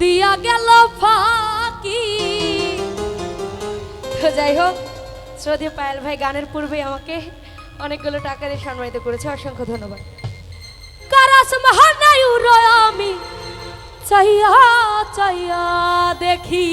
দিয়া গেল ফাঁকি। তো যাই হোক শ্রদ্ধে পায়েল ভাই, গানের পূর্বে আমাকে অনেকগুলো টাকা দিয়ে সম্মানিত করেছে। অসংখ্য ধন্যবাদ। কারাস মহানায়ু রয়ামি চাইয়া চাইয়া দেখি।